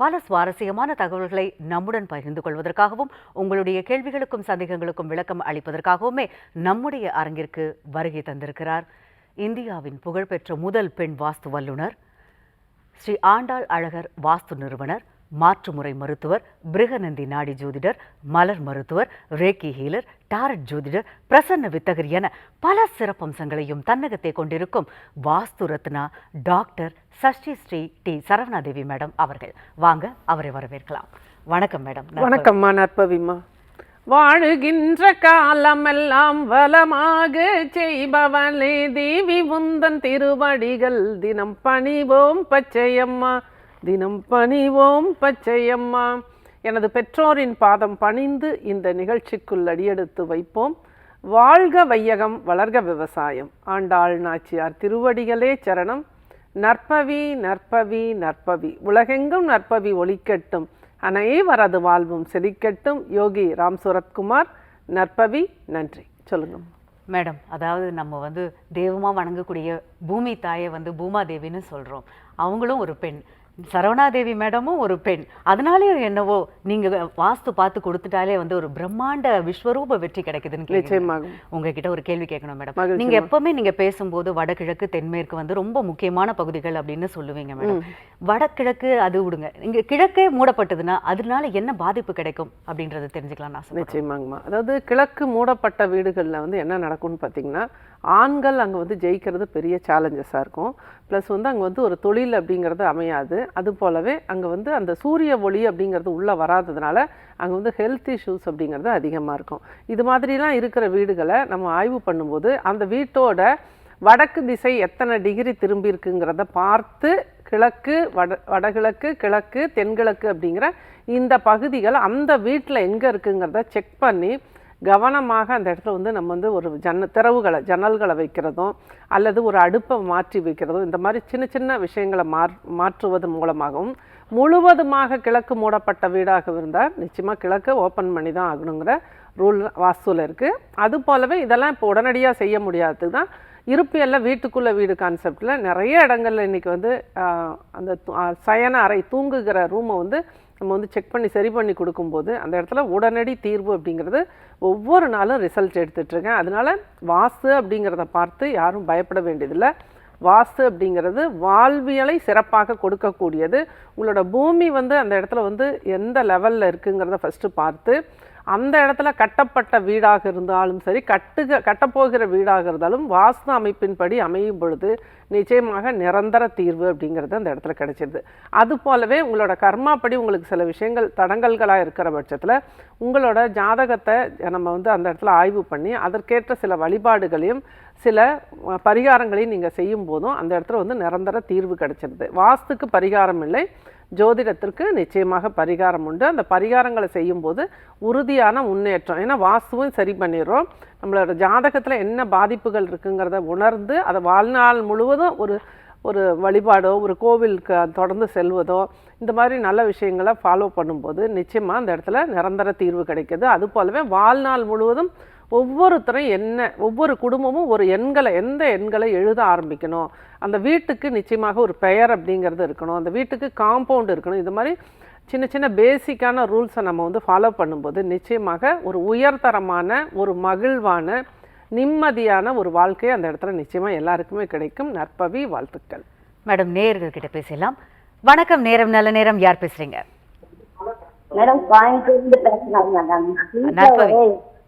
பல சுவாரஸ்யமான தகவல்களை நம்முடன் பகிர்ந்து கொள்வதற்காகவும் உங்களுடைய கேள்விகளுக்கும் சந்தேகங்களுக்கும் விளக்கம் அளிப்பதற்காகவுமே நம்முடைய அரங்கிற்கு வருகை தந்திருக்கிறார். இந்தியாவின் புகழ்பெற்ற முதல் பெண் வாஸ்து வல்லுனர் ஸ்ரீ ஆண்டாள் அழகர் வாஸ்து நிறுவனர் மாற்றுமுறை மருத்துவர் பிருகநந்தி நாடி ஜோதிடர் மலர் மருத்துவர் ரேக்கி ஹீலர் டாரட் ஜோதிடர் பிரசன்ன வித்தகர் என பல சிறப்பம்சங்களையும் தன்னகத்தை கொண்டிருக்கும் Vastu Ratna doctor Shashti Sri D Saravanadevi madam அவர்கள். வாங்க அவரை வரவேற்கலாம். வணக்கம் மேடம். வணக்கம்மா நற்பவிமா வாழுகின்ற காலமெல்லாம் வளமாக செய்பவளே தேவி உந்தன் திருவடிகள் தினம் பணிவோம் பச்சையம்மா. தினம் பணிவோம் பச்சையம்மா. எனது பெற்றோரின் பாதம் பணிந்து இந்த நிகழ்ச்சிக்குள் அடியெடுத்து வைப்போம். வாழ்க வையகம் வளர்க விவசாயம். ஆண்டாள் நாச்சியார் திருவடிகளே சரணம். நற்பவி நற்பவி நற்பவி. உலகெங்கும் நற்பவி ஒளிக்கட்டும். அனைவரது வாழ்வும் செழிக்கட்டும். யோகி ராம் சுரத்குமார் நற்பவி நன்றி. சொல்லுங்க. மேடம் அதாவது நம்ம வந்து தெய்வமாக வணங்கக்கூடிய பூமி தாயை வந்து பூமாதேவின்னு சொல்கிறோம் அவங்களும் ஒரு பெண். சரவணாதேவி மேடமும் ஒரு பெண். அதனாலேயும் என்னவோ நீங்க வாஸ்து பார்த்து கொடுத்துட்டாலே வந்து ஒரு பிரம்மாண்ட விஸ்வரூப வெற்றி கிடைக்குதுன்னு. நிச்சயமாகும். உங்ககிட்ட ஒரு கேள்வி கேட்கணும் மேடம். நீங்க எப்பவுமே நீங்க பேசும்போது வடகிழக்கு தென்மேற்கு வந்து ரொம்ப முக்கியமான பகுதிகள் அப்படின்னு சொல்லுவீங்க மேடம். வடகிழக்கு அது விடுங்க. இங்க கிழக்கே மூடப்பட்டதுன்னா அதனால என்ன பாதிப்பு கிடைக்கும் அப்படின்றத தெரிஞ்சுக்கலாம் நான் நிச்சயமாங்கம்மா. அதாவது கிழக்கு மூடப்பட்ட வீடுகளில் வந்து என்ன நடக்கும்னு பார்த்தீங்கன்னா ஆண்கள் அங்கே வந்து ஜெயிக்கிறது பெரிய சேலஞ்சஸாக இருக்கும். ப்ளஸ் வந்து அங்கே வந்து ஒரு தொழில் அப்படிங்கிறது அமையாது. அது போலவே அங்கே வந்து அந்த சூரிய ஒளி அப்படிங்கிறது உள்ளே வராததுனால அங்கே வந்து ஹெல்த் இஷ்யூஸ் அப்படிங்கிறது அதிகமாக இருக்கும். இது மாதிரிலாம் இருக்கிற வீடுகளை நம்ம ஆய்வு பண்ணும்போது அந்த வீட்டோட வடக்கு திசை எத்தனை டிகிரி திரும்பி இருக்குங்கிறத பார்த்து கிழக்கு வட வடகிழக்கு கிழக்கு தென்கிழக்கு அப்படிங்கிற இந்த பகுதிகள் அந்த வீட்டில் எங்கே இருக்குங்கிறத செக் பண்ணி கவனமாக அந்த இடத்துல வந்து நம்ம வந்து ஒரு ஜன்ன திறவுகளை ஜன்னல்களை வைக்கிறதும் அல்லது ஒரு அடுப்பை மாற்றி வைக்கிறதும் இந்த மாதிரி சின்ன சின்ன விஷயங்களை மாற் மாற்றுவது மூலமாகவும் முழுவதுமாக கிழக்கு மூடப்பட்ட வீடாக இருந்தால் நிச்சயமாக கிழக்கு ஓப்பன் பண்ணி தான் ஆகணுங்கிற ரூல் வாஸ்துவில் இருக்குது அது போலவே இதெல்லாம் இப்போ உடனடியாக செய்ய முடியாது தான் இருப்பியல்ல வீட்டுக்குள்ளே வீடு கான்செப்டில் நிறைய இடங்கள்ல இன்னைக்கு வந்து அந்த சயன அறை தூங்குகிற ரூமை வந்து நம்ம வந்து செக் பண்ணி சரி பண்ணி கொடுக்கும்போது அந்த இடத்துல உடனடி தீர்வு அப்படிங்கிறது ஒவ்வொரு நாளும் ரிசல்ட் எடுத்துட்ருக்கேன் அதனால வாஸ்து அப்படிங்கிறத பார்த்து யாரும் பயப்பட வேண்டியதில்லை. வாஸ்து அப்படிங்கிறது வாழ்வியலை சிறப்பாக கொடுக்கக்கூடியது. உங்களோட பூமி வந்து அந்த இடத்துல வந்து எந்த லெவலில் இருக்குங்கிறத ஃபஸ்ட்டு பார்த்து அந்த இடத்துல கட்டப்பட்ட வீடாக இருந்தாலும் சரி கட்டுக கட்டப்போகிற வீடாக இருந்தாலும் வாஸ்து அமைப்பின்படி அமையும் பொழுது நிச்சயமாக நிரந்தர தீர்வு அப்படிங்கிறது அந்த இடத்துல கிடைச்சிருது. அது போலவே உங்களோட கர்மாப்படி உங்களுக்கு சில விஷயங்கள் தடங்கல்களாக இருக்கிற பட்சத்தில் உங்களோட ஜாதகத்தை நம்ம வந்து அந்த இடத்துல ஆய்வு பண்ணி அதற்கேற்ற சில வழிபாடுகளையும் சில பரிகாரங்களையும் நீங்கள் செய்யும் போதும் அந்த இடத்துல வந்து நிரந்தர தீர்வு கிடைச்சிருது. வாஸ்துக்கு பரிகாரம் இல்லை ஜோதிடத்திற்கு நிச்சயமாக பரிகாரம் உண்டு. அந்த பரிகாரங்களை செய்யும்போது உறுதியான முன்னேற்றம். ஏன்னா வாஸ்துவும் சரி பண்ணிடுறோம். நம்மளோட ஜாதகத்தில் என்ன பாதிப்புகள் இருக்குங்கிறத உணர்ந்து அதை வாழ்நாள் முழுவதும் ஒரு ஒரு வழிபாடோ ஒரு கோவிலுக்கு தொடர்ந்து செல்வதோ இந்த மாதிரி நல்ல விஷயங்களை ஃபாலோ பண்ணும்போது நிச்சயமாக அந்த இடத்துல நிரந்தர தீர்வு கிடைக்கிது. அது போலவே வாழ்நாள் முழுவதும் ஒவ்வொருத்தரும் என்ன ஒவ்வொரு குடும்பமும் ஒரு எண்களை எந்த எண்களை எழுத ஆரம்பிக்கணும்? அந்த வீட்டுக்கு நிச்சயமாக ஒரு பெயர் அப்படிங்கிறது இருக்கணும். அந்த வீட்டுக்கு காம்பவுண்ட் இருக்கணும். இது மாதிரி சின்ன சின்ன பேசிக்கான ரூல்ஸை நம்ம வந்து ஃபாலோ பண்ணும்போது நிச்சயமாக ஒரு உயர்தரமான ஒரு மகிழ்வான நிம்மதியான ஒரு வாழ்க்கை அந்த இடத்துல நிச்சயமாக எல்லாருக்குமே கிடைக்கும். நற்பவி வாழ்த்துக்கள். மேடம் நேயர்கள் கிட்ட பேசலாம். வணக்கம் நேரம் நல்ல நேரம். யார் பேசுறீங்க? மேடம் கோயம்புத்தூர்ந்து பேசுறேன் மேடம். நற்பவி.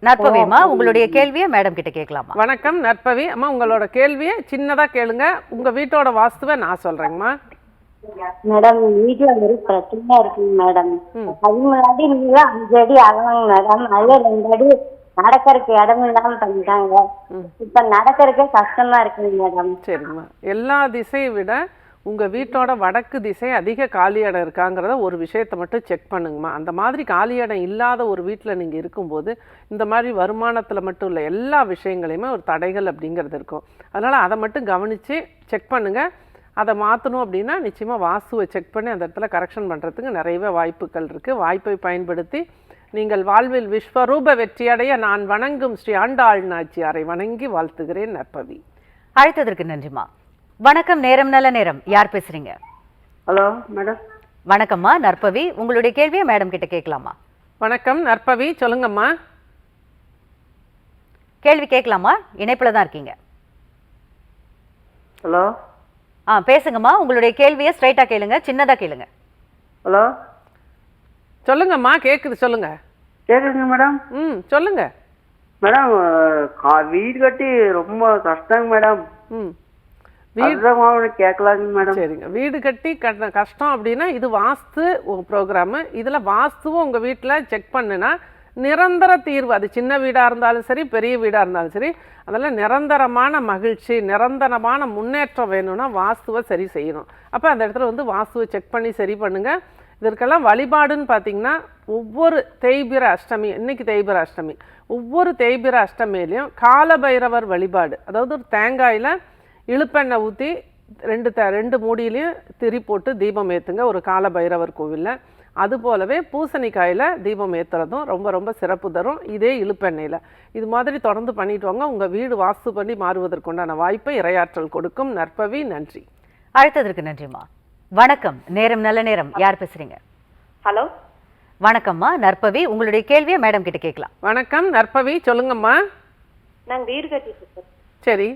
நற்பவிமா உங்களுடைய கேள்வியை மேடம் கிட்ட கேட்கலாமா? வணக்கம் நற்பவி அம்மா உங்களோட கேள்வியை சின்னதாக கேளுங்க. உங்கள் வீட்டோட வாஸ்துவை நான் சொல்கிறேங்கம்மா மேடம் வீட்டுல ஒரு பிரச்சனையா இருக்குங்க மேடம் அது முன்னாடி நீங்க அஞ்சு அடி அளவுங்க மேடம் அதே ரெண்டு அடி நடக்கறதுக்கு இடம் இல்லாம பண்ணிட்டாங்க. இப்ப நடக்கறதுக்கே கஷ்டமா இருக்குங்க மேடம் சரிங்கம்மா எல்லா திசையை விட உங்கள் வீட்டோட வடக்கு திசை அதிக காலி இடம் இருக்காங்கிறத ஒரு விஷயத்தை மட்டும் செக் பண்ணுங்கம்மா. அந்த மாதிரி காலி இடம் இல்லாத ஒரு வீட்டில் நீங்கள் இருக்கும்போது இந்த மாதிரி வருமானத்தில் மட்டும் இல்லை எல்லா விஷயங்களையுமே ஒரு தடைகள் அப்படிங்கிறது இருக்கும். அதனால் அதை மட்டும் கவனித்து செக் பண்ணுங்கள் அதை மாற்றணும் அப்படின்னா நிச்சயமாக வாஸ்துவை செக் பண்ணி அந்த இடத்துல கரெக்ஷன் பண்ணுறதுக்கு நிறையவே வாய்ப்புகள் இருக்குது வாய்ப்பை பயன்படுத்தி நீங்கள் வாழ்வில் விஸ்வரூப வெற்றியடைய நான் வணங்கும் ஸ்ரீ ஆண்டாள் நாச்சியாரை வணங்கி வாழ்த்துகிறேன் நற்பவி. அழைத்ததற்கு நன்றிம்மா. வணக்கம் நேரம் நல்ல நேரம். யார் பேசுறீங்க? Hello madam. வணக்கம்மா நற்பவி. உங்களுடைய கேள்வியை மேடம் கிட்ட கேட்கலாமா? வணக்கம் நற்பவி. சொல்லுங்கம்மா. கேள்வி கேட்கலாமா? இணைப்புல தான் இருக்கீங்க. ஹலோ. ஆ பேசுங்கம்மா. உங்களுடைய கேள்வியை ஸ்ட்ரைட்டா கேளுங்க சின்னதா கேளுங்க. ஹலோ. சொல்லுங்கம்மா கேட்குது சொல்லுங்க. கேட்குதுங்க மேடம். ம் சொல்லுங்க. மேடம் கா வீடு கட்டி ரொம்ப கஷ்டங்க மேடம். ம். அதுதான் கேட்கலாங்க மேடம். சரிங்க. வீடு கட்டி கஷ்டம் அப்படின்னா இது வாஸ்து ப்ரோக்ராமு. இதில் வாஸ்துவும் உங்கள் வீட்டில் செக் பண்ணுனா நிரந்தர தீர்வு. அது சின்ன வீடாக இருந்தாலும் சரி பெரிய வீடாக இருந்தாலும் சரி அதில் நிரந்தரமான மகிழ்ச்சி நிரந்தரமான முன்னேற்றம் வேணும்னா வாஸ்துவை சரி செய்யணும். அப்போ அந்த இடத்துல வந்து வாஸ்துவை செக் பண்ணி சரி பண்ணுங்கள் இதற்கெல்லாம் வழிபாடுன்னு பார்த்தீங்கன்னா ஒவ்வொரு தேய்பிர அஷ்டமி இன்னைக்கு தேய்பிர அஷ்டமி. ஒவ்வொரு தேய்பிர அஷ்டமிலையும் காலபைரவர் வழிபாடு. அதாவது ஒரு தேங்காயில் இழுப்பெண்ணெய் ஊற்றி ரெண்டு த ரெண்டு மூடியிலையும் திரி போட்டு தீபம் ஏற்றுங்க ஒரு கால பைரவர் கோவிலில். அது போலவே பூசணிக்காயில் தீபம் ஏற்றுறதும் ரொம்ப ரொம்ப சிறப்பு தரும். இதே இழுப்பெண்ணெயில். இது மாதிரி தொடர்ந்து பண்ணிட்டு வாங்க. உங்கள் வீடு வாஸ்து பண்ணி மாறுவதற்குண்டான வாய்ப்பை இரையாற்றல் கொடுக்கும். நற்பவி நன்றி. அழைத்ததற்கு நன்றிம்மா. வணக்கம். நேரம் நல்ல நேரம். யார் பேசுறீங்க? ஹலோ? வணக்கம்மா. நற்பவி உங்களுடைய கேள்வியை மேடம் கிட்ட கேட்கலாம். வணக்கம். நற்பவி சொல்லுங்கம்மா. நாங்க வீடு கட்டிட்டு சரி.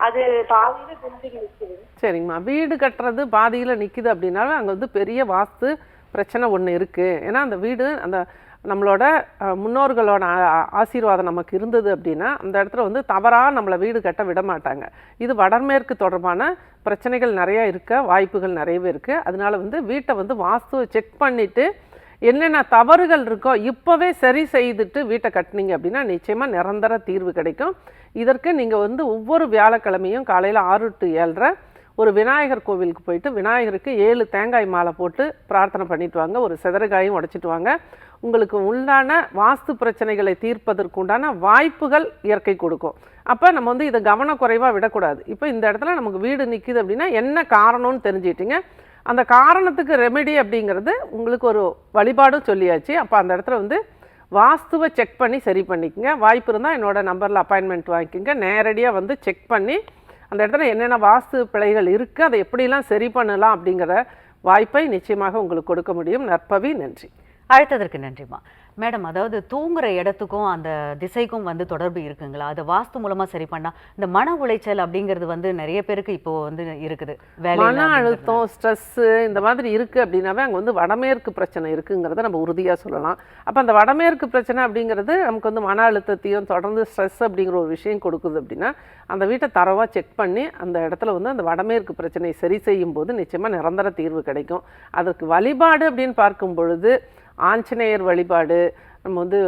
அது பாதியில நிக்குது. சரிங்கம்மா. வீடு கட்டுறது பாதியில் நிற்கிது அப்படின்னாலும் அங்கே வந்து பெரிய வாஸ்து பிரச்சனை ஒன்று இருக்குது ஏன்னா அந்த வீடு அந்த நம்மளோட முன்னோர்களோட ஆ- ஆசீர்வாதம் நமக்கு இருந்தது அப்படின்னா அந்த இடத்துல வந்து தவறாக நம்மளை வீடு கட்ட விட மாட்டாங்க. இது வடமேற்கு தொடர்பான பிரச்சனைகள் நிறைய இருக்க வாய்ப்புகள் நிறையவே இருக்குது அதனால வந்து வீட்டை வந்து வாஸ்துவை செக் பண்ணிவிட்டு என்னென்ன தவறுகள் இருக்கோ இப்போவே சரி செய்துட்டு வீட்டை கட்டினீங்க அப்படின்னா நிச்சயமாக நிரந்தர தீர்வு கிடைக்கும். இதற்கு நீங்கள் வந்து ஒவ்வொரு வியாழக்கிழமையும் காலையில் ஆறு டு ஏழரை ஒரு விநாயகர் கோவிலுக்கு போயிட்டு விநாயகருக்கு ஏழு தேங்காய் மாலை போட்டு பிரார்த்தனை பண்ணிட்டு வாங்க. ஒரு செதறகாயும் உடைச்சிட்டு வாங்க. உங்களுக்கு உண்டான வாஸ்து பிரச்சனைகளை தீர்ப்பதற்கு உண்டான வாய்ப்புகள் இயற்கை கொடுக்கும். அப்போ நம்ம வந்து இதை கவனக்குறைவாக விடக்கூடாது. இப்போ இந்த இடத்துல நமக்கு வீடு நிற்கிது அப்படின்னா என்ன காரணம்னு தெரிஞ்சுக்கிட்டீங்க. அந்த காரணத்துக்கு ரெமெடி அப்படிங்கிறது உங்களுக்கு ஒரு வழிபாடும் சொல்லியாச்சு. அப்போ அந்த இடத்துல வந்து வாஸ்துவை செக் பண்ணி சரி பண்ணிக்கங்க. வாய்ப்பு இருந்தால் என்னோட நம்பரில் அப்பாயின்மெண்ட் வாங்கிக்கோங்க. நேரடியாக வந்து செக் பண்ணி அந்த இடத்துல என்னென்ன வாஸ்து பிழைகள் இருக்குது அதை எப்படிலாம் சரி பண்ணலாம் அப்படிங்கிற வாய்ப்பை நிச்சயமாக உங்களுக்கு கொடுக்க முடியும். நற்பவி நன்றி. அழைத்ததற்கு நன்றிம்மா. மேடம் அதாவது தூங்குற இடத்துக்கும் அந்த திசைக்கும் வந்து தொடர்பு இருக்குங்களா? அதை வாஸ்து மூலமா சரி பண்ணா இந்த மன உளைச்சல் அப்படிங்கிறது வந்து நிறைய பேருக்கு இப்போ வந்து இருக்குது மன. அழுத்தம் ஸ்ட்ரெஸ்ஸு இந்த மாதிரி இருக்குது அப்படின்னாவே அங்கே வந்து வடமேற்கு பிரச்சனை இருக்குங்கிறத நம்ம உறுதியாக சொல்லலாம். அப்போ அந்த வடமேற்கு பிரச்சனை அப்படிங்கிறது நமக்கு வந்து மன அழுத்தத்தையும் தொடர்ந்து ஸ்ட்ரெஸ் அப்படிங்கிற ஒரு விஷயம் கொடுக்குது அப்படின்னா அந்த வீட்டை தரவாக செக் பண்ணி அந்த இடத்துல வந்து அந்த வடமேற்கு பிரச்சனையை சரி செய்யும் போது நிச்சயமாக நிரந்தர தீர்வு கிடைக்கும். அதற்கு வழிபாடு அப்படின்னு பார்க்கும் பொழுது ஆஞ்சநேயர் வழிபாடு நம்ம வந்து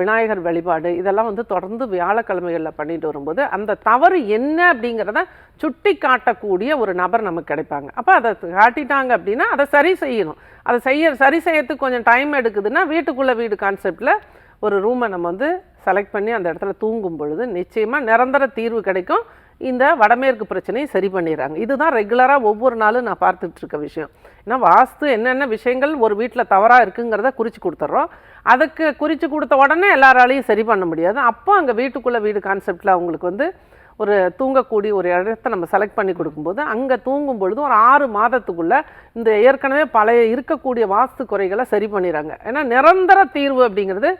விநாயகர் வழிபாடு இதெல்லாம் வந்து தொடர்ந்து வியாழக்கிழமைகளில் பண்ணிட்டு வரும்போது அந்த தவறு என்ன அப்படிங்கிறத சுட்டி காட்டக்கூடிய ஒரு நபர் நமக்கு கிடைப்பாங்க. அப்போ அதை காட்டிட்டாங்க அப்படின்னா அதை சரி செய்யணும். அதை செய்ய சரி செய்யறதுக்கு கொஞ்சம் டைம் எடுக்குதுன்னா வீட்டுக்குள்ளே வீடு கான்செப்டில் ஒரு ரூமை நம்ம வந்து செலக்ட் பண்ணி அந்த இடத்துல தூங்கும் பொழுது நிச்சயமாக நிரந்தர தீர்வு கிடைக்கும். இந்த வடமேற்கு பிரச்சனையை சரி பண்ணிடுறாங்க. இதுதான் ரெகுலராக ஒவ்வொரு நாளும் நான் பார்த்துட்ருக்க விஷயம். ஏன்னா வாஸ்து என்னென்ன விஷயங்கள் ஒரு வீட்டில் தவறாக இருக்குங்கிறத குறித்து கொடுத்துட்றோம் அதுக்கு குறித்து கொடுத்த உடனே எல்லாராலையும் சரி பண்ண முடியாது. அப்போ அங்கே வீட்டுக்குள்ளே வீடு கான்செப்டில் அவங்களுக்கு வந்து ஒரு தூங்கக்கூடிய ஒரு இடத்த நம்ம செலக்ட் பண்ணி கொடுக்கும்போது அங்கே தூங்கும் பொழுது ஒரு ஆறு மாதத்துக்குள்ளே இந்த ஏற்கனவே பழைய இருக்கக்கூடிய வாஸ்து குறைகளை சரி பண்ணிடுறாங்க. ஏன்னா நிரந்தர தீர்வு அப்படிங்கிறது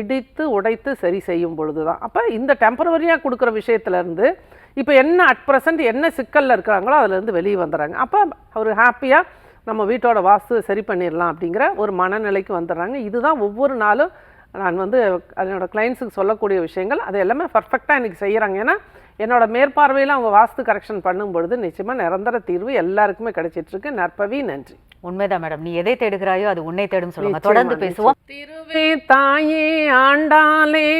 இடித்து உடைத்து சரி செய்யும் பொழுது தான் அப்போ இந்த டெம்பரவரியாக கொடுக்குற விஷயத்துலேருந்து இப்போ என்ன அட் ப்ரெசன்ட் என்ன சிக்கலில் இருக்கிறாங்களோ அதுலேருந்து வெளியே வந்துடுறாங்க. அப்போ ஒரு ஹாப்பியாக நம்ம வீட்டோட வாஸ்து சரி பண்ணிடலாம் அப்படிங்கிற ஒரு மனநிலைக்கு வந்துடுறாங்க. இதுதான் ஒவ்வொரு நாளும் நான் வந்து என்னோட கிளைண்ட்ஸுக்கு சொல்லக்கூடிய விஷயங்கள். அது எல்லாமே பர்ஃபெக்டாக இன்றைக்கி செய்கிறாங்க ஏன்னா என்னோட மேற்பார்வையில் அவங்க வாஸ்து கரெக்ஷன் பண்ணும் பொழுது நிச்சயமாக நிரந்தர தீர்வு எல்லாருக்குமே கிடைச்சிட்டு இருக்கு நற்பவி நன்றி. உண்மைதான் மேடம் நீ எதை தேடுகிறாயோ அது உன்னை தேடும் சொல்லுங்க. நிச்சயமா, தொடர்ந்து பேசுவோம். திருவே தாயே ஆண்டாளே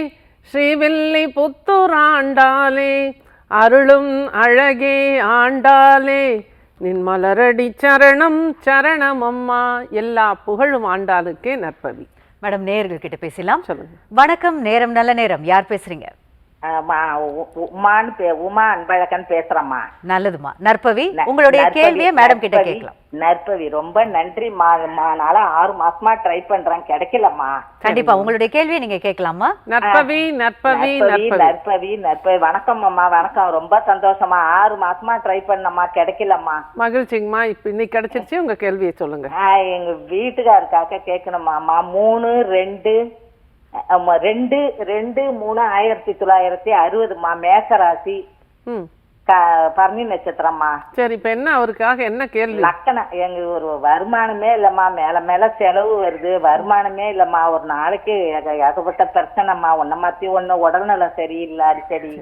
ஸ்ரீவில்லி புத்தூர் ஆண்டாளே அருளும் அழகே ஆண்டாளே. நின் மலரடி சரணம் சரணம் அம்மா எல்லா புகழும் ஆண்டாளுக்கே நற்பவி. மேடம் நேயர்கள் கிட்ட பேசலாம். சொல்லுங்க. வணக்கம் நேரம் நல்ல நேரம். யார் பேசுறீங்க? உமான்னு பே உமா அன்பழகன் பேசுறேம்மா. நல்லதுமா. நற்பவி உங்களுடைய கேள்வியை மேடம் கிட்ட கேட்கலாம். நற்பவி ரொம்ப நன்றி மா மா- நாளா ஆறு மாசமா ட்ரை பண்றேன் கிடைக்கலம்மா. கண்டிப்பா உங்களுடைய கேள்வியை நீங்க கேட்கலாமா? நற்பவி நற்பவி நற்பவி நற்பவி. வணக்கம் அம்மா வணக்கம். ரொம்ப சந்தோஷமா. ஆறு மாசமா ட்ரை பண்ணம்மா கிடைக்கலம்மா. மகிழ்ச்சிங்கம்மா. இப்போ இன்னைக்கு கிடைச்சிருச்சு. உங்க கேள்வியை சொல்லுங்க. எங்க வீட்டுக்காருக்காக கேட்கணுமாம்மா மூணு ரெண்டு ஆமா, ரெண்டு ரெண்டு மூணு ஆயிரத்தி தொள்ளாயிரத்தி அறுபதுமா மேசராசி. பரணி நட்சத்திரம்மா. சரி இப்போ என்ன அவருக்காக என்ன கேள்வி? லக்கணம் எங்க ஒரு வருமானமே இல்லம்மா மேல மேல செலவு வருது. வருமானமே இல்லம்மா ஒரு நாளைக்கு ஏக- ஏகப்பட்ட பிரச்சனைம்மா. ஒன்ன மாத்தி ஒண்ணு உடல்நலம் சரியில்லை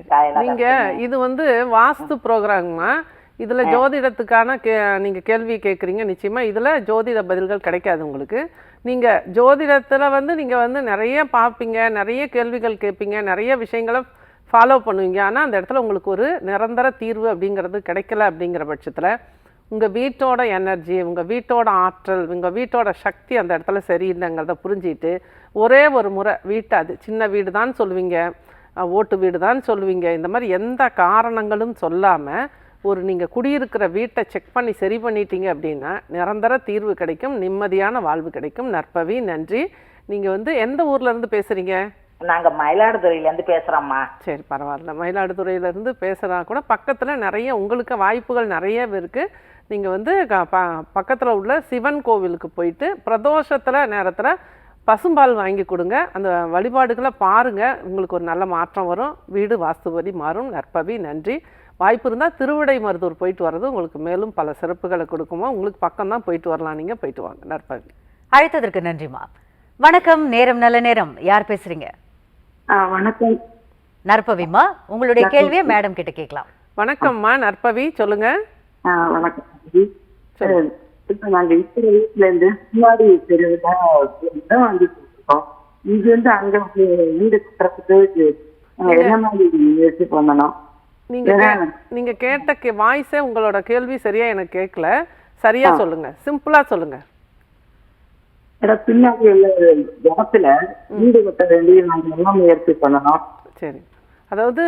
காயெல்லாம் நீங்க இது வந்து வாஸ்து ப்ரோக்ராம்மா? இதுல ஜோதிடத்துக்கான கே நீங்க கேள்வி கேட்குறீங்க நிச்சயமா. இதுல ஜோதிட பதில்கள் கிடைக்காது உங்களுக்கு. நீங்க ஜோதிடத்துல வந்து நீங்க வந்து நிறைய பார்ப்பீங்க நிறைய கேள்விகள் கேட்பீங்க நிறைய விஷயங்களை ஃபாலோ பண்ணுவீங்க. ஆனா அந்த இடத்துல உங்களுக்கு ஒரு நிரந்தர தீர்வு அப்படிங்கிறது கிடைக்கல அப்படிங்கிற பட்சத்துல உங்க வீட்டோட எனர்ஜி உங்க வீட்டோட ஆற்றல் உங்க வீட்டோட சக்தி அந்த இடத்துல சரியில்லைங்கிறத புரிஞ்சிட்டு ஒரே ஒரு முறை வீட்டை அது சின்ன வீடு தான் சொல்லுவீங்க ஓட்டு வீடு தான் சொல்லுவீங்க. இந்த மாதிரி எந்த காரணங்களும் சொல்லாமல் ஒரு நீங்கள் குடியிருக்கிற வீட்டை செக் பண்ணி சரி பண்ணிட்டீங்க அப்படின்னா நிரந்தர தீர்வு கிடைக்கும் நிம்மதியான வாழ்வு கிடைக்கும். நற்பவி நன்றி. நீங்கள் வந்து எந்த ஊர்ல இருந்து பேசுகிறீங்க நாங்க மயிலாடுதுறையில இருந்து பேசுறோம்மா. சரி பரவாயில்ல. மயிலாடுதுறையிலேருந்து பேசுகிறா கூட பக்கத்தில் நிறைய உங்களுக்கு வாய்ப்புகள் நிறைய இருக்குது நீங்கள் வந்து ப பக்கத்தில் உள்ள சிவன் கோவிலுக்கு போயிட்டு பிரதோஷத்தில் நேரத்தில் பசும்பால் வாங்கி கொடுங்க. அந்த வழிபாடுகளை பாருங்கள் உங்களுக்கு ஒரு நல்ல மாற்றம் வரும். வீடு வாஸ்துபடி மாறும். நற்பவி நன்றி. வாய்ப்பு இருந்தால் திருவிடை மருதூர் போயிட்டு வர்றது உங்களுக்கு மேலும் பல சிறப்புகளை கொடுக்குமா. உங்களுக்கு பக்கம் தான் போயிட்டு வரலாம். நீங்கள் போயிட்டு வாங்க. நற்பவி அழைத்ததற்கு நன்றிமா வணக்கம். நேரம் நல்ல நேரம். யார் பேசுறீங்க? வணக்கம். நற்பவிமா உங்களுடைய கேள்வியை மேடம் கிட்ட கேட்கலாம். வணக்கம்மா நற்பவி சொல்லுங்கள் ஆ, வணக்கம் இப்ப நாங்க இருக்கிற வீட்டுல இருந்து முன்னாடி இங்க இருந்து அங்க வீடு கட்டுறதுக்கு என்ன மாதிரி முயற்சி பண்ணணும் நீங்க நீங்க கேட்ட கே வாய்ஸே உங்களோட கேள்வி சரியா எனக்கு கேட்கல சரியா சொல்லுங்க. சிம்பிளா சொல்லுங்க. இடம் பின்னாடி உள்ள இடத்துல வீடு கட்ட வேண்டிய நாங்க என்ன முயற்சி பண்ணணும்? சரி. அதாவது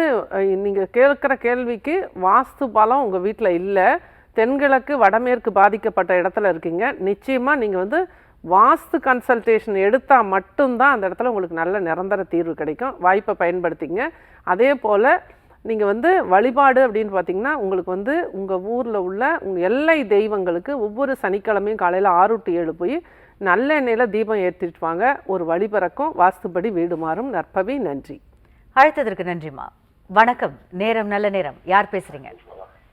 நீங்க கேட்குற கேள்விக்கு வாஸ்து பலம் உங்க வீட்டில் இல்லை. தென்கிழக்கு வடமேற்கு பாதிக்கப்பட்ட இடத்துல இருக்கீங்க. நிச்சயமா நீங்க வந்து வாஸ்து கன்சல்டேஷன் எடுத்தால் மட்டும்தான் அந்த இடத்துல உங்களுக்கு நல்ல நிரந்தர தீர்வு கிடைக்கும். வாய்ப்பை பயன்படுத்திங்க. அதே போல் நீங்கள் வந்து வழிபாடு அப்படின்னு பார்த்தீங்கன்னா உங்களுக்கு வந்து உங்கள் ஊரில் உள்ள உங்கள் எல்லை தெய்வங்களுக்கு ஒவ்வொரு சனிக்கிழமையும் காலையில் ஆறு டு ஏழு போய் நல்லெண்ணெயில் தீபம் ஏற்றிட்டு வாங்க. ஒரு வழி பிறக்கும். வாஸ்துபடி வீடு மாறும். நற்பவி நன்றி. அழைத்ததற்கு நன்றிமா வணக்கம். நேரம் நல்ல நேரம். யார் பேசுறீங்க?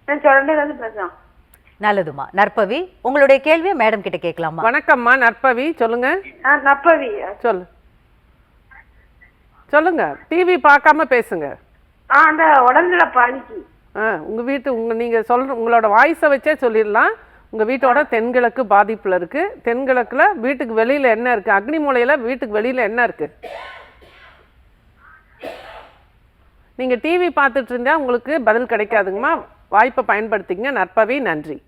நான் சொல்றேன் பேசுறேன் நல்லதுமா நற்பவி உங்களுடைய கேள்வியை மேடம் கிட்ட கேட்கலாமா வணக்கம்மா. நற்பவி சொல்லுங்க. ஆ நப்பவி சொல்லு. சொல்லுங்க. டிவி பார்க்காம பேசுங்க. ஆ அந்த உடல்நல பாதிக்கு. ஆ உங்க வீட்டு உங்க நீங்க சொல்ற உங்களோட வாய்ஸை வச்சே சொல்லிடலாம். உங்க வீட்டோட தென்கிழக்கு பாதிப்புல இருக்கு. தென்கிழக்குல வீட்டுக்கு வெளியில என்ன இருக்கு? அக்னி மூலையில வீட்டுக்கு வெளியில என்ன இருக்கு? நீங்க டிவி பார்த்துட்டு இருந்தா உங்களுக்கு பதில் கிடைக்காதுங்கம்மா. வாய்ப்பை பயன்படுத்திங்க நற்பவி நன்றி.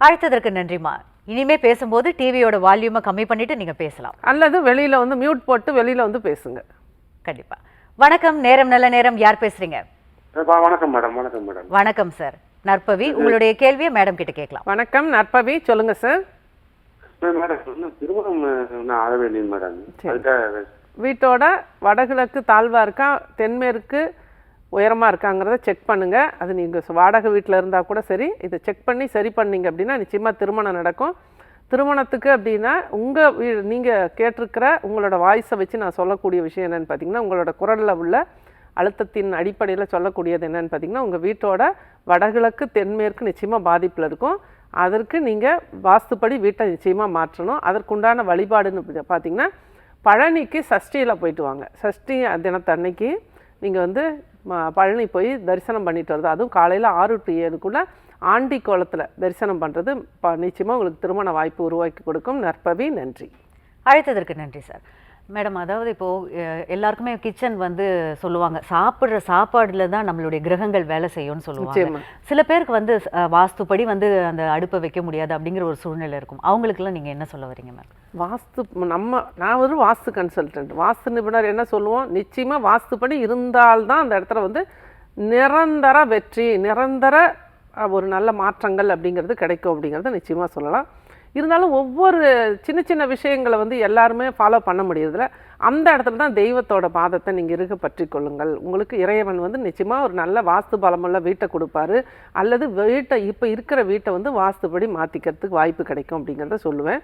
அழைத்ததற்கு நன்றிமா இனிமே பேசும்போது டிவியோட வால்யூமை கம்மி பண்ணிட்டு நீங்க பேசலாம். அல்லது வெளியில வந்து மியூட் போட்டு வெளியில வந்து பேசுங்க. கண்டிப்பா. வணக்கம் நேரம் நல்ல நேரம். யார் பேசுறீங்க? வணக்கம் மேடம் வணக்கம் மேடம். வணக்கம் சார். நற்பவி உங்களுடைய கேள்வியை மேடம் கிட்ட கேட்கலாம். வணக்கம் நற்பவி சொல்லுங்க சார். மேடம் இன்னும் திருமணம் நான் ஆக வேண்டியது மேடம் அதுக்காக வீட்டோட வடகிழக்கு தாழ்வா இருக்கா தென்மேற்கு உயரமா இருக்காங்கிறத செக் பண்ணுங்க. அது நீங்க சு- வாடகை வீட்டில் இருந்தா கூட சரி. இதை செக் பண்ணி சரி பண்ணீங்க அப்படின்னா நிச்சயமா திருமணம் நடக்கும். திருமணத்துக்கு அப்படின்னா உங்கள் வீ நீங்கள் கேட்டிருக்கிற உங்களோட வாய்ஸை வச்சு நான் சொல்லக்கூடிய விஷயம் என்னென்னு பார்த்தீங்கன்னா உங்களோட குரலில் உள்ள அழுத்தத்தின் அடிப்படையில் சொல்லக்கூடியது என்னென்னு பார்த்தீங்கன்னா உங்கள் வீட்டோட வடகிழக்கு தென்மேற்கு நிச்சயமாக பாதிப்பில் இருக்கும். அதற்கு நீங்கள் வாஸ்துப்படி வீட்டை நிச்சயமாக மாற்றணும். அதற்குண்டான வழிபாடுன்னு பார்த்தீங்கன்னா பழனிக்கு சஷ்டியில் போயிட்டு வாங்க. சஷ்டி தினத்தன்னைக்கு நீங்கள் வந்து ம- பழனி போய் தரிசனம் பண்ணிட்டு வருது. அதுவும் காலையில் ஆறு டு ஏழுக்குள்ளே ஆண்டி கோலத்தில் தரிசனம் பண்ணுறது நிச்சயமாக உங்களுக்கு திருமண வாய்ப்பு உருவாக்கி கொடுக்கும். நற்பவி நன்றி. அழைத்ததற்கு நன்றி சார் மேடம் அதாவது இப்போ அஹ், எல்லாருக்குமே கிச்சன் வந்து சொல்லுவாங்க. சாப்பிடுற சாப்பாடுல தான் நம்மளுடைய கிரகங்கள் வேலை செய்யும்னு சொல்லுவாங்க. சில பேருக்கு வந்து வாஸ்துப்படி வந்து அந்த அடுப்பை வைக்க முடியாது அப்படிங்கிற ஒரு சூழ்நிலை இருக்கும். அவங்களுக்கெல்லாம் நீங்க என்ன சொல்ல வரீங்க மேம் வாஸ்து நம்ம நான் ஒரு வாஸ்து கன்சல்டன்ட் வாஸ்து நிபுணர் என்ன சொல்லுவோம்? நிச்சயமா வாஸ்துப்படி இருந்தால்தான் அந்த இடத்துல வந்து நிரந்தர வெற்றி நிரந்தர ஒரு நல்ல மாற்றங்கள் அப்படிங்கிறது கிடைக்கும் அப்படிங்கிறத நிச்சயமாக சொல்லலாம். இருந்தாலும் ஒவ்வொரு சின்ன சின்ன விஷயங்களை வந்து எல்லாருமே ஃபாலோ பண்ண முடியறதில்ல. அந்த இடத்துல தான் தெய்வத்தோட பாதத்தை நீங்கள் இருக பற்றி கொள்ளுங்கள். உங்களுக்கு இறைவன் வந்து நிச்சயமாக ஒரு நல்ல வாஸ்து பலமுள்ள வீட்டை கொடுப்பாரு. அல்லது வீட்டை இப்போ இருக்கிற வீட்டை வந்து வாஸ்துபடி மாற்றிக்கிறதுக்கு வாய்ப்பு கிடைக்கும் அப்படிங்கிறத சொல்லுவேன்.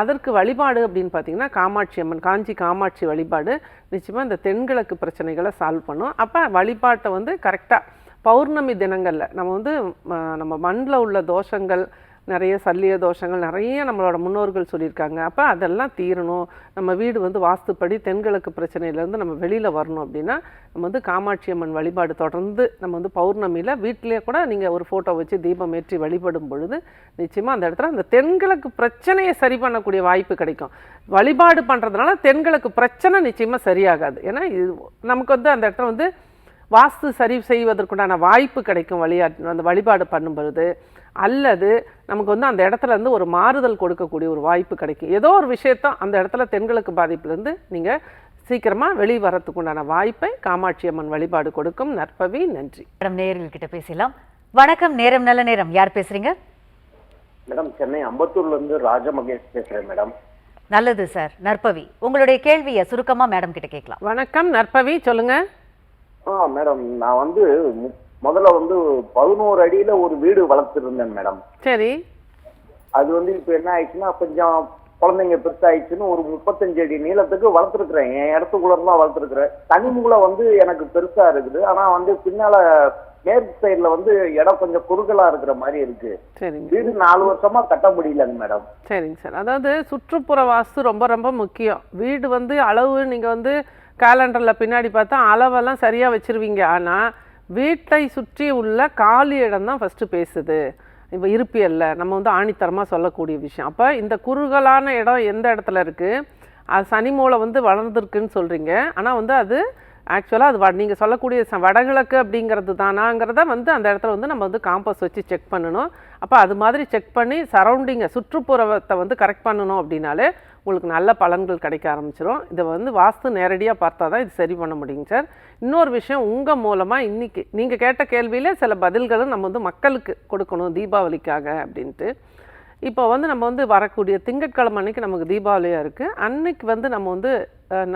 அதற்கு வழிபாடு அப்படின்னு பார்த்தீங்கன்னா காமாட்சி அம்மன் காஞ்சி காமாட்சி வழிபாடு நிச்சயமாக இந்த தென்கிழக்கு பிரச்சனைகளை சால்வ் பண்ணும். அப்போ வழிபாட்டை வந்து கரெக்டாக பௌர்ணமி தினங்களில் நம்ம வந்து ம, நம்ம மண்ணில் உள்ள தோஷங்கள் நிறைய சல்லிய தோஷங்கள் நிறைய நம்மளோட முன்னோர்கள் சொல்லியிருக்காங்க. அப்போ அதெல்லாம் தீரணும். நம்ம வீடு வந்து வாஸ்துப்படி தென்கிழக்கு பிரச்சனையிலேருந்து நம்ம வெளியில் வரணும் அப்படின்னா நம்ம வந்து காமாட்சி அம்மன் வழிபாடு தொடர்ந்து நம்ம வந்து பௌர்ணமியில் வீட்டிலேயே கூட நீங்கள் ஒரு ஃபோட்டோ வச்சு தீபம் ஏற்றி வழிபடும் பொழுது நிச்சயமாக அந்த இடத்துல அந்த தென்கிழக்கு பிரச்சனையை சரி பண்ணக்கூடிய வாய்ப்பு கிடைக்கும். வழிபாடு பண்ணுறதுனால தென்கிழக்கு பிரச்சனை நிச்சயமாக சரியாகாது. ஏன்னா இது நமக்கு வந்து அந்த இடத்துல வந்து வாஸ்து சரி செய்வதற்குண்டான வாய்ப்பு கிடைக்கும் வழியா அந்த வழிபாடு பண்ணும் பொழுது அல்லது நமக்கு வந்து அந்த இடத்துல இருந்து ஒரு மாறுதல் கொடுக்கக்கூடிய ஒரு வாய்ப்பு கிடைக்கும். ஏதோ ஒரு விஷயத்த அந்த இடத்துல தென்கிழக்கு பாதிப்புலேருந்து நீங்கள் சீக்கிரமாக வெளி வரத்துக்குண்டான வாய்ப்பை காமாட்சி அம்மன் வழிபாடு கொடுக்கும். நற்பவி நன்றி. மேடம் நேயர்கள் கிட்ட பேசலாம் வணக்கம் நேரம் நல்ல நேரம். யார் பேசுறீங்க? மேடம் சென்னை அம்பத்தூர்ல இருந்து ராஜ மகேஷ் பேசுறேன் மேடம். நல்லது சார். நற்பவி உங்களுடைய கேள்வியை சுருக்கமா மேடம் கிட்ட கேட்கலாம். வணக்கம் நற்பவி சொல்லுங்கள் ஆ மேடம் நான் வந்து முதல்ல வந்து பதினோரு அடியில ஒரு வீடு வளர்த்துருந்தேன் மேடம் சரி. அது வந்து இப்போ என்ன ஆயிடுச்சுன்னா கொஞ்சம் குழந்தைங்க பெருசாயிடுச்சுன்னு ஒரு முப்பத்தஞ்சு அடி நீளத்துக்கு வளர்த்துருக்குறேன். என் இடத்துக்குள்ள தான் வளர்த்துருக்குறேன். தனிமூலை வந்து எனக்கு பெருசா இருக்குது. ஆனா வந்து பின்னால மேற்கு சைடுல வந்து இடம் கொஞ்சம் குறுகலா இருக்கிற மாதிரி இருக்கு. வீடு நாலு வருஷமா கட்ட முடியலங்க மேடம் சரிங்க சார். அதாவது சுற்றுப்புற வாஸ்து ரொம்ப ரொம்ப முக்கியம். வீடு வந்து அளவு நீங்கள் வந்து கேலண்டரில் பின்னாடி பார்த்தா அளவெல்லாம் சரியாக வச்சுருவீங்க. ஆனால் வீட்டை சுற்றி உள்ள காலி இடம் தான் ஃபஸ்ட்டு பேசுது. இப்போ இருப்பியல்ல நம்ம வந்து ஆணித்தரமாக சொல்லக்கூடிய விஷயம். அப்போ இந்த குறுகலான இடம் எந்த இடத்துல இருக்குது அது சனி மூலை வந்து வளர்ந்துருக்குன்னு சொல்கிறீங்க ஆனால் வந்து அது ஆக்சுவலாக அது வ நீங்கள் சொல்லக்கூடிய ச வடகிழக்கு அப்படிங்கிறது தானாங்கிறத வந்து அந்த இடத்துல வந்து நம்ம வந்து காம்பஸ் வச்சு செக் பண்ணணும். அப்போ அது மாதிரி செக் பண்ணி சரௌண்டிங்கை சுற்றுப்புறத்தை வந்து கரெக்ட் பண்ணணும் அப்படின்னாலே உங்களுக்கு நல்ல பலன்கள் கிடைக்க ஆரம்பிச்சிரும். இதை வந்து வாஸ்து நேரடியாக பார்த்தா தான் இது சரி பண்ண முடியுங்க சார். இன்னொரு விஷயம் உங்கள் மூலமாக இன்றைக்கி நீங்கள் கேட்ட கேள்வியில் சில பதில்களும் நம்ம வந்து மக்களுக்கு கொடுக்கணும் தீபாவளிக்காக அப்படின்ட்டு. இப்போ வந்து நம்ம வந்து வரக்கூடிய திங்கட்கிழமை அன்னைக்கு நமக்கு தீபாவளியாக இருக்குது அன்னைக்கு வந்து நம்ம வந்து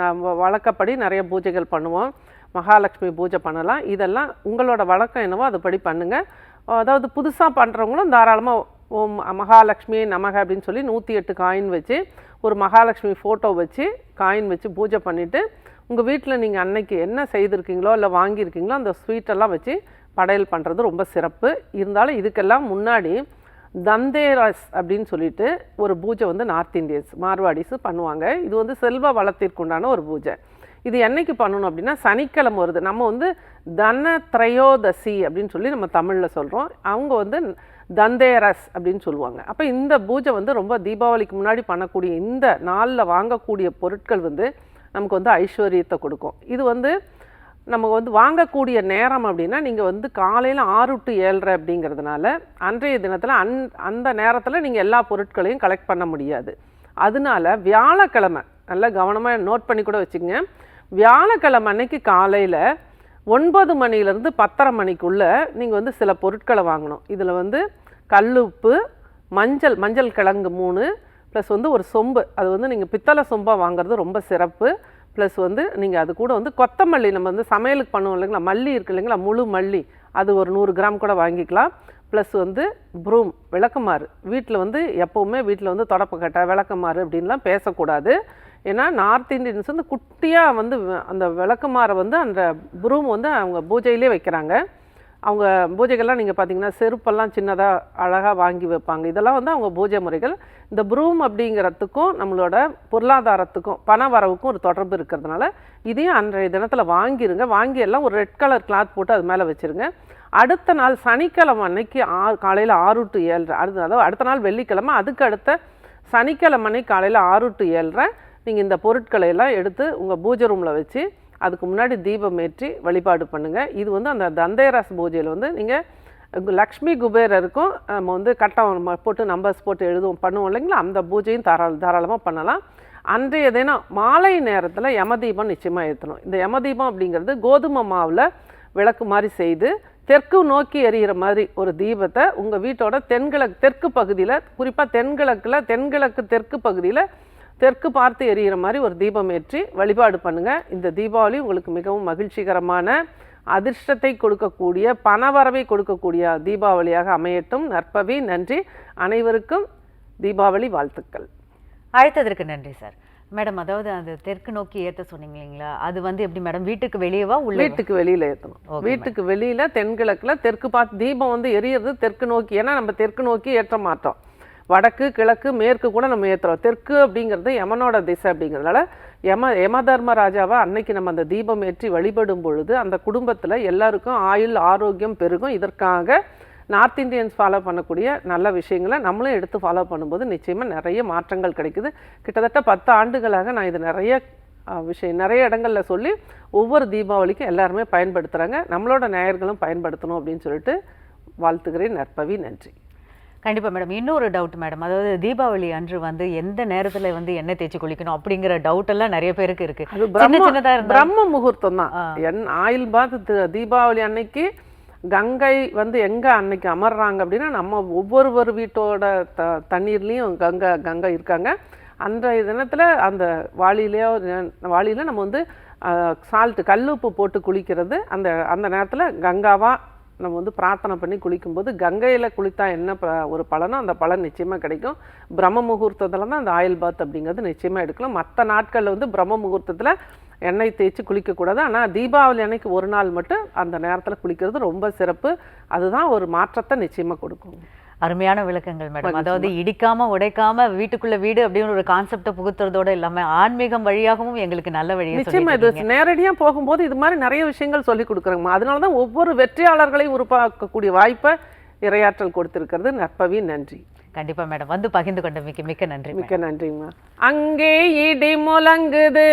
நம்ம வழக்கப்படி நிறைய பூஜைகள் பண்ணுவோம். மகாலட்சுமி பூஜை பண்ணலாம். இதெல்லாம் உங்களோட வழக்கம் என்னவோ அதுபடி பண்ணுங்கள் அதாவது புதுசாக பண்ணுறவங்களும் தாராளமாக ஓம் மகாலட்சுமி நமக அப்படின்னு சொல்லி நூற்றி எட்டு காயின் வச்சு ஒரு மகாலட்சுமி ஃபோட்டோ வச்சு காயின் வச்சு பூஜை பண்ணிவிட்டு உங்கள் வீட்டில் நீங்கள் அன்னைக்கு என்ன செய்திருக்கீங்களோ இல்லை வாங்கியிருக்கீங்களோ அந்த ஸ்வீட்டெல்லாம் வச்சு படையல் பண்ணுறது ரொம்ப சிறப்பு. இருந்தாலும் இதுக்கெல்லாம் முன்னாடி தந்தேராஸ் அப்படின்னு சொல்லிட்டு ஒரு பூஜை வந்து நார்த் இந்தியன்ஸ் மார்வாடிஸ் பண்ணுவாங்க. இது வந்து செல்வ வளத்திற்குண்டான ஒரு பூஜை. இது என்னைக்கு பண்ணணும் அப்படின்னா சனிக்கிழமை வருது. நம்ம வந்து தன திரையோதசி அப்படின்னு சொல்லி நம்ம தமிழில் சொல்கிறோம் அவங்க வந்து தந்தேரஸ் அப்படின்னு சொல்லுவாங்க. அப்போ இந்த பூஜை வந்து ரொம்ப தீபாவளிக்கு முன்னாடி பண்ணக்கூடிய இந்த நாளில் வாங்கக்கூடிய பொருட்கள் வந்து நமக்கு வந்து ஐஸ்வர்யத்தை கொடுக்கும். இது வந்து நம்ம வந்து வாங்கக்கூடிய நேரம் அப்படின்னா நீங்கள் வந்து காலையில் ஆறு டு ஏழரை அப்படிங்கிறதுனால அன்றைய தினத்தில் அந் அந்த நேரத்தில் நீங்கள் எல்லா பொருட்களையும் கலெக்ட் பண்ண முடியாது. அதனால வியாழக்கிழமை நல்லா கவனமாக நோட் பண்ணி கூட வச்சுக்கோங்க. வியாழக்கிழமை அன்னைக்கு காலையில் ஒன்பது மணிலேருந்து பத்தரை மணிக்குள்ளே நீங்கள் வந்து சில பொருட்களை வாங்கணும். இதில் வந்து கல்லுப்பு மஞ்சள் மஞ்சள் கிழங்கு மூணு ப்ளஸ் வந்து ஒரு சொம்பு. அது வந்து நீங்கள் பித்தளை சொம்பாக வாங்குறது ரொம்ப சிறப்பு. ப்ளஸ் வந்து நீங்கள் அது கூட வந்து கொத்தமல்லி நம்ம வந்து சமையலுக்கு பண்ணுவோம் இல்லைங்களா? மல்லி இருக்கு இல்லைங்களா? முழு மல்லி. அது ஒரு நூறு கிராம் கூட வாங்கிக்கலாம். ப்ளஸ் வந்து ப்ரூம் விளக்கமாறு. வீட்டில் வந்து எப்போவுமே வீட்டில் வந்து தொடப்பக்கட்டை விளக்கமாறு அப்படின்லாம் பேசக்கூடாது. ஏன்னா நார்த் இந்தியன்ஸ் வந்து குட்டியாக வந்து அந்த விளக்குமாரை வந்து அந்த ப்ரூம் வந்து அவங்க பூஜையிலே வைக்கிறாங்க. அவங்க பூஜைகள்லாம் நீங்கள் பார்த்தீங்கன்னா செருப்பெல்லாம் சின்னதாக அழகாக வாங்கி வைப்பாங்க. இதெல்லாம் வந்து அவங்க பூஜை முறைகள். இந்த ப்ரூம் அப்படிங்கிறதுக்கும் நம்மளோட பொருளாதாரத்துக்கும் பண வரவுக்கும் ஒரு தொடர்பு இருக்கிறதுனால இதையும் அன்றைய தினத்தில் வாங்கிருங்க. வாங்கி எல்லாம் ஒரு ரெட் கலர் கிளாத் போட்டு அது மேலே வச்சுருங்க. அடுத்த நாள் சனிக்கிழமை அன்னைக்கு ஆறு காலையில் ஆறு டு ஏழரை அடுத்த அதாவது அடுத்த நாள் வெள்ளிக்கிழமை அதுக்கு அடுத்த சனிக்கிழமை அன்னைக்கு காலையில் ஆறு டு ஏழரை நீங்கள் இந்த பொருட்களை எல்லாம் எடுத்து உங்கள் பூஜை ரூமில் வச்சு அதுக்கு முன்னாடி தீபம் ஏற்றி வழிபாடு பண்ணுங்கள் இது வந்து அந்த தந்தேராஸ் பூஜையில் வந்து நீங்கள் லக்ஷ்மி குபேரருக்கும் நம்ம வந்து கட்டம் போட்டு நம்பர்ஸ் போட்டு எழுதுவோம் பண்ணுவோம் இல்லைங்களா? அந்த பூஜையும் தாராள தாராளமாக பண்ணலாம். அன்றைய தினம் மாலை நேரத்தில் யமதீபம் நிச்சயமாக ஏற்றணும் இந்த யமதீபம் அப்படிங்கிறது கோதுமை மாவில் விளக்கு மாதிரி செய்து தெற்கு நோக்கி எரியிற மாதிரி ஒரு தீபத்தை உங்கள் வீட்டோட தென்கிழக்கு தெற்கு பகுதியில் குறிப்பாக தென்கிழக்கில் தென்கிழக்கு தெற்கு பகுதியில் தெற்கு பார்த்து எரியிற மாதிரி ஒரு தீபம் ஏற்றி வழிபாடு பண்ணுங்கள் இந்த தீபாவளி உங்களுக்கு மிகவும் மகிழ்ச்சிகரமான அதிர்ஷ்டத்தை கொடுக்கக்கூடிய பணவரவை கொடுக்கக்கூடிய தீபாவளியாக அமையட்டும். நற்பவி நன்றி. அனைவருக்கும் தீபாவளி வாழ்த்துக்கள். அழைத்ததற்கு நன்றி சார். மேடம் அதாவது அந்த தெற்கு நோக்கி ஏத்த சொன்னீங்க இல்லைங்களா? அது வந்து எப்படி மேடம் வீட்டுக்கு வெளியவா உள்ள வீட்டுக்கு வெளியில ஏற்றணும் வீட்டுக்கு வெளியில தென்கிழக்குல தெற்கு பார்த்து தீபம் வந்து எரியறது தெற்கு நோக்கி. ஏன்னா நம்ம தெற்கு நோக்கி ஏற்ற மாட்டோம். வடக்கு கிழக்கு மேற்கு கூட நம்ம ஏற்றுறோம் தெற்கு அப்படிங்கிறது யமனோட திசை அப்படிங்கிறதுனால யம யம தர்மராஜாவை அன்னைக்கு நம்ம அந்த தீபம் ஏற்றி வழிபடும் பொழுது அந்த குடும்பத்தில் எல்லாருக்கும் ஆயுள் ஆரோக்கியம் பெருகும். இதற்காக நார்த் இந்தியன்ஸ் ஃபாலோ பண்ணக்கூடிய நல்ல விஷயங்களை நம்மளும் எடுத்து ஃபாலோ பண்ணும்போது நிச்சயமாக நிறைய மாற்றங்கள் கிடைக்குது. கிட்டத்தட்ட பத்து ஆண்டுகளாக நான் இது நிறைய விஷயம் நிறைய இடங்களில் சொல்லி ஒவ்வொரு தீபாவளிக்கும் எல்லாருமே பயன்படுத்துகிறாங்க நம்மளோட நேயர்களும் பயன்படுத்தணும் அப்படின்னு சொல்லிட்டு வாழ்த்துகிறேன். நற்பவி நன்றி. கண்டிப்பா மேடம் இன்னொரு டவுட் மேடம் அதாவது தீபாவளி அன்று வந்து எந்த நேரத்துல வந்து எண்ணெய் தேய்ச்சி குளிக்கணும் அப்படிங்கிற டவுட் எல்லாம் நிறைய பேருக்கு இருக்கு. அது சின்ன பிரம்ம முகூர்த்தம் தான். என் ஆயில் பாத் தி- தீபாவளி அன்னைக்கு கங்கை வந்து எங்க அன்னைக்கு அமர்றாங்க அப்படின்னா நம்ம ஒவ்வொருவர் வீட்டோட த தண்ணீர்லேயும் கங்கை கங்கை இருக்காங்க. அன்றைய தினத்துல அந்த வாளியிலையோ வாளியில நம்ம வந்து சால்ட் கல்லுப்பு போட்டு குளிக்கிறது அந்த அந்த நேரத்துல கங்காவா நம்ம வந்து பிரார்த்தனை பண்ணி குளிக்கும்போது கங்கையில் குளித்தா என்ன ப- ஒரு பலனோ அந்த பலன் நிச்சயமாக கிடைக்கும். பிரம்ம முகூர்த்தத்தில் தான் அந்த ஆயில் பாத் அப்படிங்கிறது நிச்சயமாக எடுக்கலாம். மற்ற நாட்களில் வந்து பிரம்ம முகூர்த்தத்தில் எண்ணெய் தேய்ச்சி குளிக்கக்கூடாது. ஆனால் தீபாவளி அன்னைக்கு ஒரு நாள் மட்டும் அந்த நேரத்தில் குளிக்கிறது ரொம்ப சிறப்பு. அதுதான் ஒரு மாற்றத்தை நிச்சயமாக கொடுக்கும். அருமையான விளக்கங்கள் மேடம் அதாவது இடிக்காம உடைக்காம வீட்டுக்குள்ள வீடு அப்படின்னு ஒரு கான்செப்டை புகுத்துறதோட இல்லாம ஆன்மீகம் வழியாகவும் எங்களுக்கு நல்ல வழியை நிச்சயமா இது. நேரடியா போகும்போது இது மாதிரி நிறைய விஷயங்கள் சொல்லி கொடுக்குறாங்கம்மா. அதனால தான் ஒவ்வொரு வெற்றியாளர்களையும் உருவாக்கக்கூடிய வாய்ப்பை இரையாற்றல் கொடுத்திருக்கிறது. நற்பவி நன்றி. கண்டிப்பா மேடம் வந்து பகிர்ந்து கொண்டமைக்கு மிக்க நன்றி madam. மிக்க நன்றிம்மா. அங்கே இடி முழங்குது.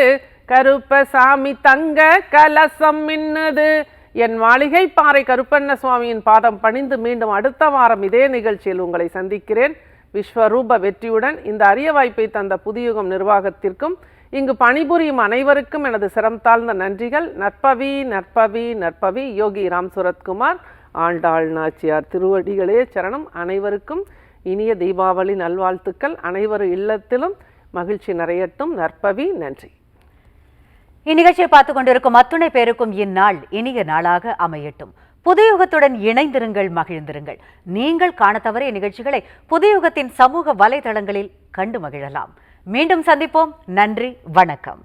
கருப்பசாமி தங்க கலசம் மின்னுது. என் மாளிகை பாறை கருப்பண்ண சுவாமியின் பாதம் பணிந்து மீண்டும் அடுத்த வாரம் இதே நிகழ்ச்சியில் உங்களை சந்திக்கிறேன். விஸ்வரூப வெற்றியுடன் இந்த அரிய வாய்ப்பை தந்த புதியுகம் நிர்வாகத்திற்கும் இங்கு பணிபுரியும் அனைவருக்கும் எனது சிரம் தாழ்ந்த நன்றிகள். நற்பவி நற்பவி நற்பவி யோகி ராம் சுரத்குமார் ஆண்டாள் நாச்சியார் திருவடிகளே சரணம் அனைவருக்கும். இனிய தீபாவளி நல்வாழ்த்துக்கள். அனைவரும் இல்லத்திலும் மகிழ்ச்சி நிறையட்டும். நற்பவி நன்றி. இந்நிகழ்ச்சியை பார்த்து கொண்டிருக்கும் அத்துணை பேருக்கும் இந்நாள் இனிய நாளாக அமையட்டும். புதுயுகத்துடன் இணைந்திருங்கள் மகிழ்ந்திருங்கள். நீங்கள் காண தவறிய நிகழ்ச்சிகளை புதுயுகத்தின் சமூக வலைதளங்களில் கண்டு மகிழலாம். மீண்டும் சந்திப்போம். நன்றி வணக்கம்.